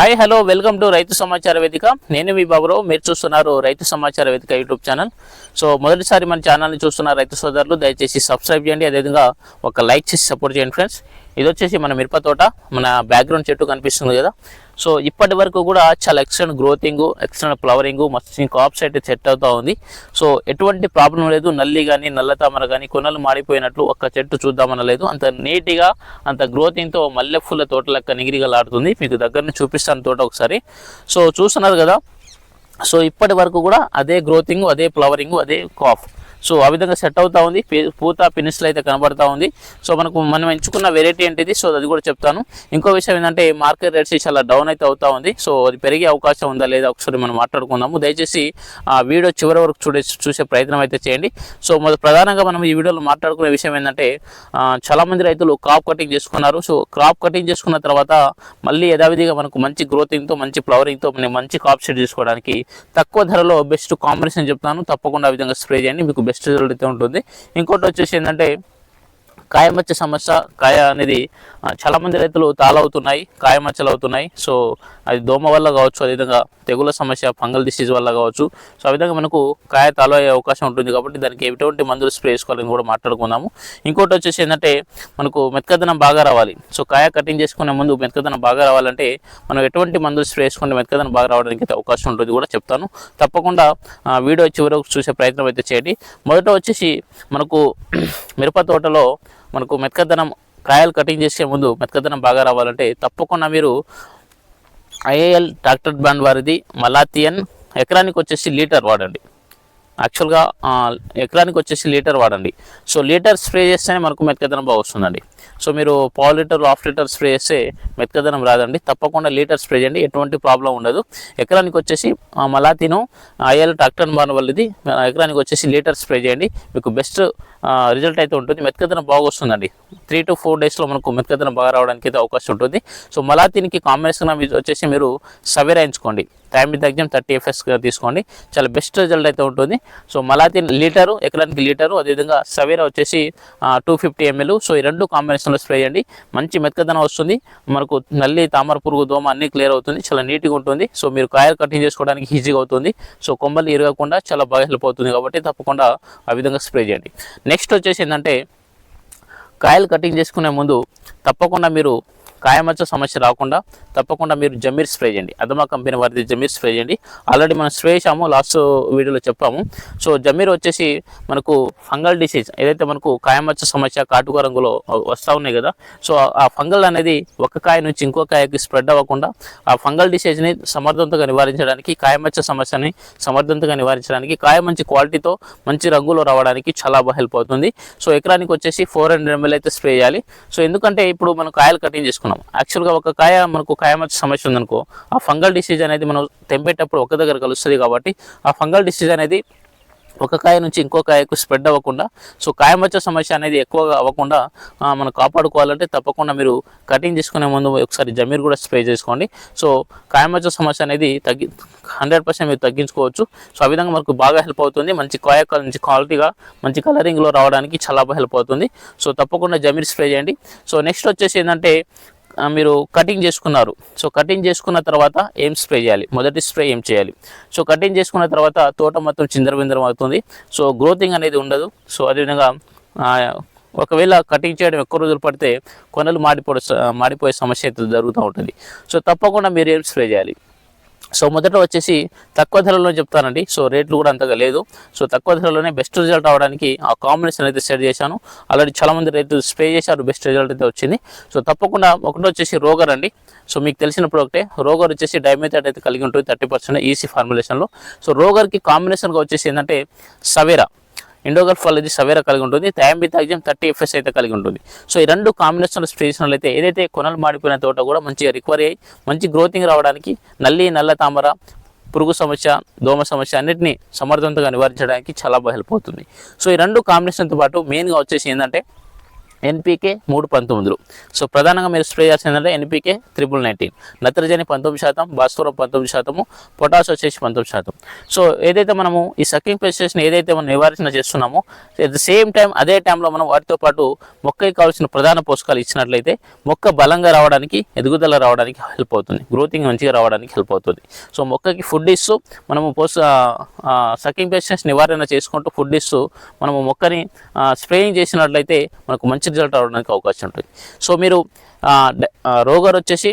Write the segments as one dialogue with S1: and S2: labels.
S1: Hi hello welcome to రైతు సమాచార వేదిక నేను మీ బాబురావు. మీరు చూస్తున్నారు రైతు సమాచార వేదిక యూట్యూబ్ ఛానల్ సో మొదటిసారి మన ఛానల్ని చూస్తున్న రైతు సోదరులు దయచేసి సబ్స్క్రైబ్ చేయండి. అదేవిధంగా ఒక లైక్ చేసి సపోర్ట్ చేయండి ఫ్రెండ్స్ ఇది వచ్చేసి మన మిరప తోట మన బ్యాక్గ్రౌండ్ చెట్టు కనిపిస్తుంది కదా. సో ఇప్పటి వరకు కూడా చాలా ఎక్సలెంట్ గ్రోతింగ్ ఎక్సలెంట్ ఫ్లవరింగ్ మస్తు కాప్స్ అయితే సెట్ అవుతూ ఉంది. సో ఎటువంటి ప్రాబ్లం లేదు. నల్లి కానీ నల్ల తామర కానీ కొనలు మాడిపోయినట్లు ఒక్క చెట్టు చూద్దామని లేదు. అంత నీట్గా అంత గ్రోతింగ్తో మల్లెపూల తోట లెక్క నిగిరిగలాడుతుంది. మీకు దగ్గరని చూపిస్తాను తోట ఒకసారి. సో చూస్తున్నారు కదా. సో ఇప్పటి వరకు కూడా అదే గ్రోతింగ్ అదే ఫ్లవరింగ్ అదే కాఫ్ సో ఆ విధంగా సెట్ అవుతా ఉంది. పూత పినిస్లు అయితే కనబడతా ఉంది. సో మనకు మనం ఎంచుకున్న వెరైటీ ఏంటిది? సో అది కూడా చెప్తాను. ఇంకో విషయం ఏంటంటే మార్కెట్ రేట్స్ చాలా డౌన్ అయితే అవుతా ఉంది. సో అది పెరిగే అవకాశం ఉందా లేదా ఒకసారి మనం మాట్లాడుకుందాము. దయచేసి ఆ వీడియో చివరి వరకు చూడే చూసే ప్రయత్నం అయితే చేయండి. సో మొదటి ప్రధానంగా మనం ఈ వీడియోలో మాట్లాడుకునే విషయం ఏంటంటే చాలామంది రైతులు క్రాప్ కటింగ్ చేసుకున్నారు. సో క్రాప్ కటింగ్ చేసుకున్న తర్వాత మళ్ళీ యథావిధిగా మనకు మంచి గ్రోతింగ్తో మంచి ఫ్లవరింగ్తో మనం మంచి క్రాప్ సెట్ చేసుకోవడానికి తక్కువ ధరలో బెస్ట్ కాంబినేషన్ చెప్తాను. తప్పకుండా ఆ విధంగా స్ప్రే చేయండి. మీకు బెస్ట్ రిజల్ట్ అయితే ఉంటుంది. ఇంకోటి వచ్చేసి ఏంటంటే కాయమచ్చ సమస్య కాయ అనేది చాలామంది రైతులు తాళవుతున్నాయి కాయమచ్చలు అవుతున్నాయి సో అది దోమ వల్ల కావచ్చు అదేవిధంగా తెగుల సమస్య ఫంగల్ డిసీజ్ వల్ల కావచ్చు. సో ఆ విధంగా మనకు కాయ తాళ అయ్యే అవకాశం ఉంటుంది కాబట్టి దానికి ఎటువంటి మందులు స్ప్రే చేసుకోవాలని కూడా మాట్లాడుకుందాము. ఇంకోటి వచ్చేసి ఏంటంటే మనకు మెత్తదనం బాగా రావాలి. సో కాయ కటింగ్ చేసుకునే ముందు మెత్తదనం బాగా రావాలంటే మనం ఎటువంటి మందులు స్ప్రే చేసుకుంటే మెత్కదనం బాగా రావడానికి అయితే అవకాశం ఉంటుంది కూడా చెప్తాను. తప్పకుండా వీడియో చివరకు చూసే ప్రయత్నం అయితే చేయండి. మొదట వచ్చేసి మనకు మిరప తోటలో మనకు మెత్తదనం కాయలు కటింగ్ చేసే ముందు మెత్తదనం బాగా రావాలంటే తప్పకుండా మీరు ఐఏఎల్ ట్రాక్టర్ బ్రాండ్ వారిది మలాతియన్ ఎకరానికి వచ్చేసి లీటర్ వాడండి. యాక్చువల్గా ఎకరానికి వచ్చేసి లీటర్ వాడండి. సో లీటర్ స్ప్రే చేస్తేనే మనకు మెత్తదనం బాగా వస్తుందండి. సో మీరు పావు లీటర్ హాఫ్ లీటర్ స్ప్రే చేస్తే మెత్తదనం రాదండి. తప్పకుండా లీటర్ స్ప్రే చేయండి. ఎటువంటి ప్రాబ్లం ఉండదు. ఎకరానికి వచ్చేసి మలాతిను ఐఎల్ ట్రాక్టర్ బాన్ వల్లది ఎకరానికి వచ్చేసి లీటర్ స్ప్రే చేయండి. మీకు బెస్ట్ రిజల్ట్ అయితే ఉంటుంది. మెత్తదనం బాగా వస్తుందండి. త్రీ టు ఫోర్ డేస్లో మనకు మెత్తదనం బాగా రావడానికి అయితే అవకాశం ఉంటుంది. సో మలాతినికి కాంబినేషన్ వచ్చేసి మీరు సవేరా ఎంచుకోండి. టైం తగ్గిన థర్టీ ఎఫ్ఎస్గా తీసుకోండి. చాలా బెస్ట్ రిజల్ట్ అయితే ఉంటుంది. సో మలాతిన్ లీటరు ఎకరానికి లీటరు అదేవిధంగా సవేరా వచ్చేసి టూ ఫిఫ్టీ ఎంఎల్ సో ఈ రెండు కాంబినేషన్లో స్ప్రే చేయండి. మంచి మెత్తదనం వస్తుంది. మనకు నల్లి తామర పురుగు దోమ అన్ని క్లియర్ అవుతుంది. చాలా నీట్గా ఉంటుంది. సో మీరు కాయలు కటింగ్ చేసుకోవడానికి ఈజీగా అవుతుంది. సో కొమ్మలు ఇరగకుండా చాలా బాగా హెల్ప్ అవుతుంది. కాబట్టి తప్పకుండా ఆ విధంగా స్ప్రే చేయండి. నెక్స్ట్ వచ్చేసి ఏంటంటే కాయలు కటింగ్ చేసుకునే ముందు తప్పకుండా మీరు కాయమచ్చ సమస్య రాకుండా తప్పకుండా మీరు జమీర్ స్ప్రే చేయండి. అదమా కంపెనీ వారిది జమీర్ స్ప్రే చేయండి. ఆల్రెడీ మనం స్ప్రే చేసాము లాస్ట్ వీడియోలో చెప్పాము. సో జమీర్ వచ్చేసి మనకు ఫంగల్ డిసీజ్ ఏదైతే మనకు కాయమచ్చ సమస్య కాటుక రంగులో వస్తూ ఉన్నాయి కదా సో ఆ ఫంగల్ అనేది ఒక కాయ నుంచి ఇంకో కాయకి స్ప్రెడ్ అవ్వకుండా ఆ ఫంగల్ డిసీజ్ని సమర్థవంతంగా నివారించడానికి కాయమచ్చ సమస్యని సమర్థవంతంగా నివారించడానికి కాయ మంచి క్వాలిటీతో మంచి రంగులో రావడానికి చాలా బాగా హెల్ప్ అవుతుంది. సో ఎకరానికి వచ్చేసి ఫోర్ హండ్రెడ్ ఎంఎల్ అయితే స్ప్రే చేయాలి. సో ఎందుకంటే ఇప్పుడు మనం కాయలు కటింగ్ చేసుకున్నాం. యాక్చువల్గా ఒక కాయ మనకు కాయ సమస్య ఉందనుకో ఆ ఫంగల్ డిసీజ్ అనేది మనం తెంపేటప్పుడు ఒక దగ్గర కలుస్తుంది కాబట్టి ఆ ఫంగల్ డిసీజ్ అనేది ఒక కాయ నుంచి ఇంకో కాయకు స్ప్రెడ్ అవ్వకుండా సో కాయమచ్చ సమస్య అనేది ఎక్కువగా అవ్వకుండా మనం కాపాడుకోవాలంటే తప్పకుండా మీరు కటింగ్ చేసుకునే ముందు ఒకసారి జమీర్ కూడా స్ప్రే చేసుకోండి. సో కాయమచ్చ సమస్య అనేది తగ్గి హండ్రెడ్ పర్సెంట్ మీరు తగ్గించుకోవచ్చు. సో ఆ విధంగా మనకు బాగా హెల్ప్ అవుతుంది. మంచి కాయ మంచి క్వాలిటీగా మంచి కలరింగ్లో రావడానికి చాలా బాగా హెల్ప్ అవుతుంది. సో తప్పకుండా జమీర్ స్ప్రే చేయండి. సో నెక్స్ట్ వచ్చేసి ఏంటంటే మీరు కటింగ్ చేసుకున్నారు. సో కటింగ్ చేసుకున్న తర్వాత ఏం స్ప్రే చేయాలి? మొదటి స్ప్రే ఏం చేయాలి? సో కటింగ్ చేసుకున్న తర్వాత తోట మొత్తం చిందరబిందరం అవుతుంది. సో గ్రోతింగ్ అనేది ఉండదు. సో అదేవిధంగా ఒకవేళ కటింగ్ చేయడం ఎక్కువ రోజులు పడితే కొనలు మాడిపోయే మాడిపోయే సమస్య అయితే జరుగుతూ ఉంటుంది. సో తప్పకుండా మీరు ఏం స్ప్రే చేయాలి? సో మొదట వచ్చేసి తక్కువ ధరలో చెప్తానండి. సో రేట్లు కూడా అంతగా లేదు. సో తక్కువ ధరలోనే బెస్ట్ రిజల్ట్ అవడానికి ఆ కాంబినేషన్ అయితే సెట్ చేశాను. ఆల్రెడీ చాలామంది రైతు స్ప్రే చేశారు బెస్ట్ రిజల్ట్ అయితే వచ్చింది. సో తప్పకుండా ఒకటి వచ్చేసి రోగర్ అండి. సో మీకు తెలిసిన ప్రోడక్టే రోగర్ వచ్చేసి డైమెథాడ్ అయితే కలిగి ఉంటుంది థర్టీ పర్సెంట్ ఈసీ ఫార్ములేషన్లో. సో రోగర్కి కాంబినేషన్గా వచ్చేసి ఏంటంటే సవేరా. ఇండోగల్ఫ్ అనేది సవేరా కలిగి ఉంటుంది. థయాంబితాగ్జం థర్టీ ఎఫ్ఎస్ అయితే కలిగి ఉంటుంది. సో ఈ రెండు కాంబినేషన్ స్ప్రే అయితే ఏదైతే కొనలు మాడిపోయిన తోట కూడా మంచిగా రికవరీ అయ్యి మంచి గ్రోతింగ్ రావడానికి నల్లి నల్ల తామర పురుగు సమస్య దోమ సమస్య అన్నింటినీ సమర్థవంతంగా నివారించడానికి చాలా బాగా హెల్ప్ అవుతుంది. సో ఈ రెండు కాంబినేషన్తో పాటు మెయిన్గా వచ్చేసి ఏంటంటే ఎన్పీకే మూడు పంతొమ్మిదిలు. సో ప్రధానంగా మీరు స్ప్రే చేయాల్సిందంటే ఎన్పీకే త్రిబుల్ నైన్టీన్. నత్రజని పంతొమ్మిది శాతం భాస్వరం పంతొమ్మిది శాతము పొటాస్ వచ్చేసి పంతొమ్మిది శాతం. సో ఏదైతే మనము ఈ సకింగ్ పెస్టిసైడ్స్ని ఏదైతే మనం నివారణ చేస్తున్నామో అట్ ద సేమ్ టైం అదే టైంలో మనం వాటితో పాటు మొక్కకి కావాల్సిన ప్రధాన పోషకాలు ఇచ్చినట్లయితే మొక్క బలంగా రావడానికి ఎదుగుదల రావడానికి హెల్ప్ అవుతుంది. గ్రోతింగ్ మంచిగా రావడానికి హెల్ప్ అవుతుంది. సో మొక్కకి ఫుడ్ ఇస్తూ మనము పోస్ సకింగ్ పెస్టిసైడ్స్ నివారణ చేసుకుంటూ ఫుడ్ ఇస్తూ మనము మొక్కని స్ప్రేయింగ్ చేసినట్లయితే మనకు మంచి రిజల్ట్ రావడానికి అవకాశం ఉంటుంది. సో మీరు రోగర్ వచ్చేసి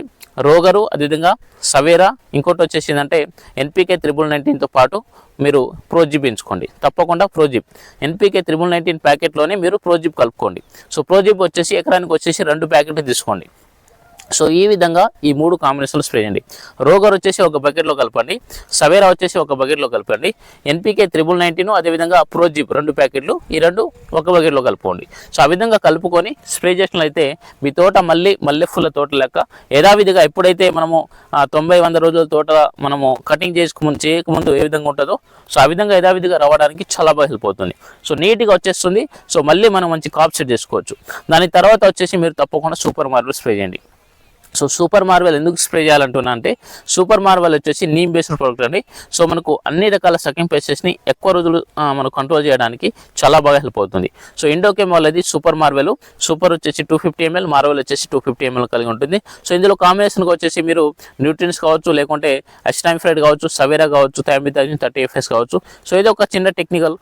S1: రోగరు అదేవిధంగా సవేరా ఇంకోటి వచ్చేసి ఏంటంటే ఎన్పికే త్రిబుల్ నైన్టీన్తో పాటు మీరు ప్రోజిప్ ఎంచుకోండి. తప్పకుండా ప్రోజిప్ ఎన్పికే త్రిబుల్ నైన్టీన్ ప్యాకెట్లోనే మీరు ప్రోజిప్ కలుపుకోండి. సో ప్రోజిప్ వచ్చేసి ఎకరానికి వచ్చేసి రెండు ప్యాకెట్లు తీసుకోండి. సో ఈ విధంగా ఈ మూడు కాంబినేషన్లు స్ప్రే చేయండి. రోగర్ వచ్చేసి ఒక బకెట్లో కలపండి. సవేరా వచ్చేసి ఒక బకెట్లో కలపండి. ఎన్పికే త్రిబుల్ నైన్టీన్ అదేవిధంగా ప్రోజిప్ రెండు ప్యాకెట్లు ఈ రెండు ఒక బకెట్లో కలుపుకోండి. సో ఆ విధంగా కలుపుకొని స్ప్రే చేసినట్లయితే మీ తోట మళ్ళీ మల్లెఫుల్ల తోట లెక్క యథావిధిగా ఎప్పుడైతే మనము తొంభై వంద రోజుల తోట మనము కటింగ్ చేసుకుముందు చేయకముందు ఏ విధంగా ఉంటుందో సో ఆ విధంగా యథావిధిగా రావడానికి చాలా బాగా హెల్ప్ అవుతుంది. సో నీట్గా వచ్చేస్తుంది. సో మళ్ళీ మనం మంచి కాప్ సెట్ చేసుకోవచ్చు. దాని తర్వాత వచ్చేసి మీరు తప్పకుండా సూపర్ మార్బుల్ స్ప్రే చేయండి. సో సూపర్ మార్వెల్ ఎందుకు స్ప్రే చేయాలంటున్నా అంటే సూపర్ మార్వెల్ వచ్చేసి నీమ్ బేస్డ్ ప్రోడక్ట్ అండి. సో మనకు అన్ని రకాల సకింగ్ పెస్టెస్ని ఎక్కువ రోజులు మనం కంట్రోల్ చేయడానికి చాలా బాగా హెల్ప్ అవుతుంది. సో ఇండోకేమ్ వాళ్ళది సూపర్ మార్వెల్ సూపర్ వచ్చేసి టూ ఫిఫ్టీ ఎంఎల్ మార్వెల్ వచ్చేసి టూ ఫిఫ్టీ ఎంఎల్ కలిగి ఉంటుంది. సో ఇందులో కాంబినేషన్కి వచ్చేసి మీరు న్యూట్రియన్స్ కావచ్చు లేకుంటే అస్టామిఫ్రైడ్ కావచ్చు సవేరా కావచ్చు థైమిథాజిన్ థర్టీ ఎఫ్ఎస్ కావచ్చు. సో ఇది ఒక చిన్న టెక్నికల్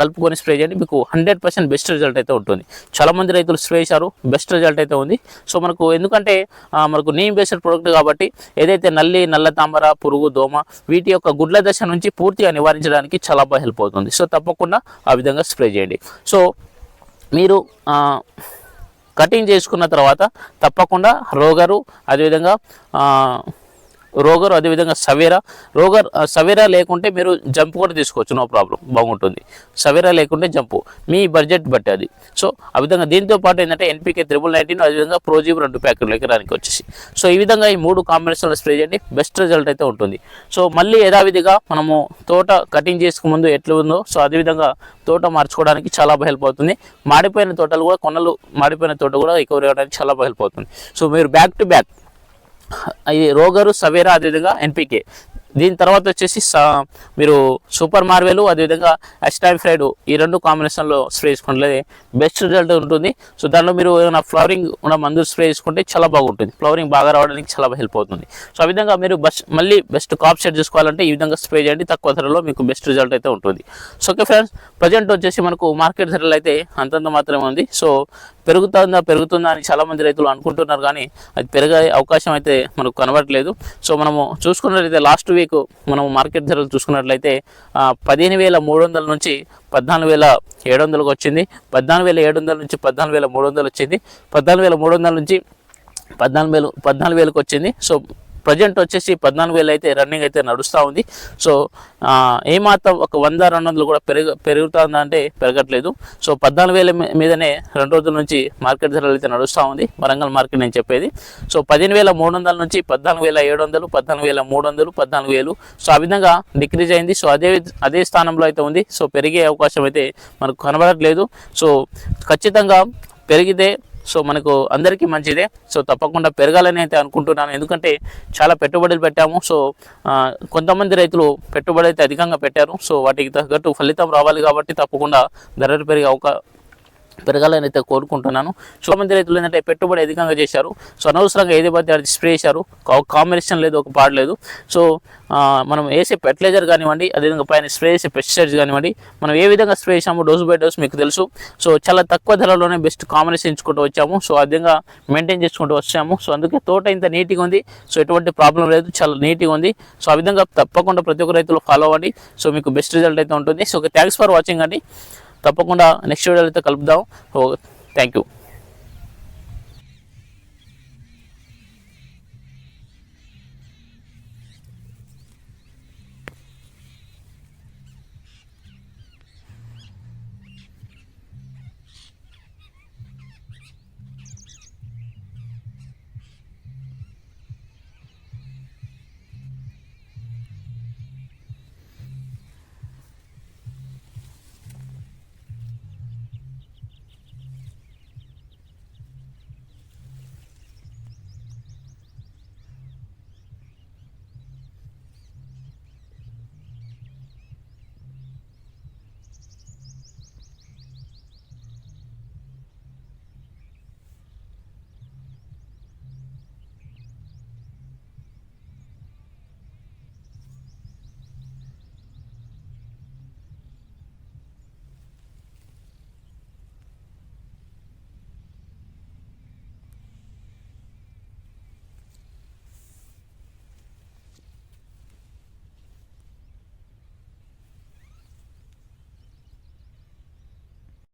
S1: కలుపుకొని స్ప్రే చేయండి. మీకు హండ్రెడ్ పర్సెంట్ బెస్ట్ రిజల్ట్ అయితే ఉంటుంది. చాలామంది రైతులు స్ప్రే చేశారు బెస్ట్ రిజల్ట్ అయితే ఉంది. సో మనకు ఎందుకంటే మనకు నీమ్ బేస్డ్ ప్రోడక్ట్ కాబట్టి ఏదైతే నల్లి నల్ల తామర పురుగు దోమ వీటి యొక్క గుడ్ల దశ నుంచి పూర్తిగా నివారించడానికి చాలా బాగా హెల్ప్ అవుతుంది. సో తప్పకుండా ఆ విధంగా స్ప్రే చేయండి. సో మీరు కటింగ్ చేసుకున్న తర్వాత తప్పకుండా రోగరు అదేవిధంగా రోగర్ అదేవిధంగా సవేరా రోగర్ సవేరా లేకుంటే మీరు జంప్ కూడా తీసుకోవచ్చు నో ప్రాబ్లం బాగుంటుంది. సవేరా లేకుంటే జంపు మీ బడ్జెట్ బట్టి అది. సో ఆ విధంగా దీంతో పాటు ఏంటంటే ఎన్పికే త్రిబుల్ నైన్టీన్ అదేవిధంగా ప్రోజీబ్ రెండు ప్యాకెట్లు ఎకరానికి వచ్చేసి. సో ఈ విధంగా ఈ మూడు కాంబినేషన్లో స్ప్రే చేయండి బెస్ట్ రిజల్ట్ అయితే ఉంటుంది. సో మళ్ళీ యథావిధిగా మనము తోట కటింగ్ చేసుకు ముందు ఎట్లా ఉందో సో అదేవిధంగా తోట మార్చుకోవడానికి చాలా హెల్ప్ అవుతుంది. మాడిపోయిన తోటలు కూడా కొనలు మాడిపోయిన తోట కూడా రికవరీ అవ్వడానికి చాలా హెల్ప్ అవుతుంది. సో మీరు బ్యాక్ టు బ్యాక్ ఇది రోగరు సవేరా అదేవిధంగా ఎన్పికే. దీని తర్వాత వచ్చేసి సా- మీరు సూపర్ మార్వెలు అదేవిధంగా అస్టైమ్ ఫ్రైడ్ ఈ రెండు కాంబినేషన్లో స్ప్రే చేసుకుంటే బెస్ట్ రిజల్ట్ ఉంటుంది. సో దాంట్లో మీరు ఏదైనా ఫ్లవరింగ్ ఉన్న మందులు స్ప్రే చేసుకుంటే చాలా బాగుంటుంది. ఫ్లవరింగ్ బాగా రావడానికి చాలా హెల్ప్ అవుతుంది. సో ఆ విధంగా మీరు బస్ మళ్ళీ బెస్ట్ కాప్ సెట్ చేసుకోవాలంటే ఈ విధంగా స్ప్రే చేయండి. తక్కువ ధరలో మీకు బెస్ట్ రిజల్ట్ అయితే ఉంటుంది. సో ఓకే ఫ్రెండ్స్ ప్రజెంట్ వచ్చేసి మనకు మార్కెట్ ధరలు అయితే అంతంత మాత్రమే ఉంది. సో పెరుగుతుందా పెరుగుతుందా అని చాలా మంది రైతులు అనుకుంటున్నారు కానీ అది పెరిగే అవకాశం అయితే మనకు కనబడట్లేదు. సో మనము చూసుకున్నట్లయితే లాస్ట్ వీక్ మనము మార్కెట్ ధరలు చూసుకున్నట్లయితే పదిహేను వేల మూడు వందల నుంచి పద్నాలుగు వేల ఏడు వందలకు వచ్చింది. పద్నాలుగు వేల ఏడు వందల నుంచి పద్నాలుగు వేల మూడు వందలు వచ్చింది. పద్నాలుగు వేల మూడు వందల నుంచి పద్నాలుగు వేలు పద్నాలుగు వేలకు వచ్చింది. సో ప్రజెంట్ వచ్చేసి పద్నాలుగు వేలు అయితే రన్నింగ్ అయితే నడుస్తూ ఉంది. సో ఏమాత్రం ఒక వంద రెండు వందలు కూడా పెరుగు పెరుగుతుందంటే పెరగట్లేదు. సో పద్నాలుగు వేల మీదనే రెండు రోజుల నుంచి మార్కెట్ ధరలు అయితే నడుస్తూ ఉంది. వరంగల్ మార్కెట్ నేను చెప్పేది. సో పదిహేను వేల మూడు వందల నుంచి పద్నాలుగు వేల ఏడు వందలు పద్నాలుగు వేల మూడు వందలు పద్నాలుగు వేలు. సో ఆ విధంగా డిక్రీజ్ అయింది. సో అదే అదే స్థానంలో అయితే ఉంది. సో పెరిగే అవకాశం అయితే మనకు కనబడట్లేదు. సో ఖచ్చితంగా పెరిగితే సో మనకు అందరికీ మంచిదే. సో తప్పకుండా పెరగాలని అయితే అనుకుంటున్నాను. ఎందుకంటే చాలా పెట్టుబడులు పెట్టాము. సో కొంతమంది రైతులు పెట్టుబడి అయితే అధికంగా పెట్టారు. సో వాటికి తగ్గట్టు ఫలితం రావాలి కాబట్టి తప్పకుండా ధరలు పెరిగే అవకాశం పెరగాలని అయితే కోరుకుంటున్నాను. చాలా రైతులు ఏంటంటే పెట్టుబడి అధికంగా చేశారు. సో అనవసరంగా ఏది పడితే అది స్ప్రే చేశారు. కా- కాంబినేషన్ లేదు ఒక పాడలేదు సో మనం వేసే ఫెర్టిలైజర్ కానివ్వండి అదేవిధంగా పైన స్ప్రే చేసే పెస్టిసైడ్స్ కానివ్వండి మనం ఏ విధంగా స్ప్రే చేసామో డోస్ బై డోస్ మీకు తెలుసు. సో చాలా తక్కువ ధరలోనే బెస్ట్ కాంబినేషన్ ఎంచుకుంటూ వచ్చాము. సో ఆ విధంగా మెయింటైన్ చేసుకుంటూ వచ్చాము. సో అందుకే తోట ఇంత నీట్గా ఉంది. సో ఎటువంటి ప్రాబ్లం లేదు. చాలా నీట్గా ఉంది. సో ఆ విధంగా తప్పకుండా ప్రతి ఒక్క రైతులు ఫాలో అవ్వండి. సో మీకు బెస్ట్ రిజల్ట్ అయితే ఉంటుంది. సో థ్యాంక్స్ ఫర్ వాచింగ్ అండి. తప్పకుండా నెక్స్ట్ వీడియోలో అయితే కలుపుదాం థ్యాంక్ యూ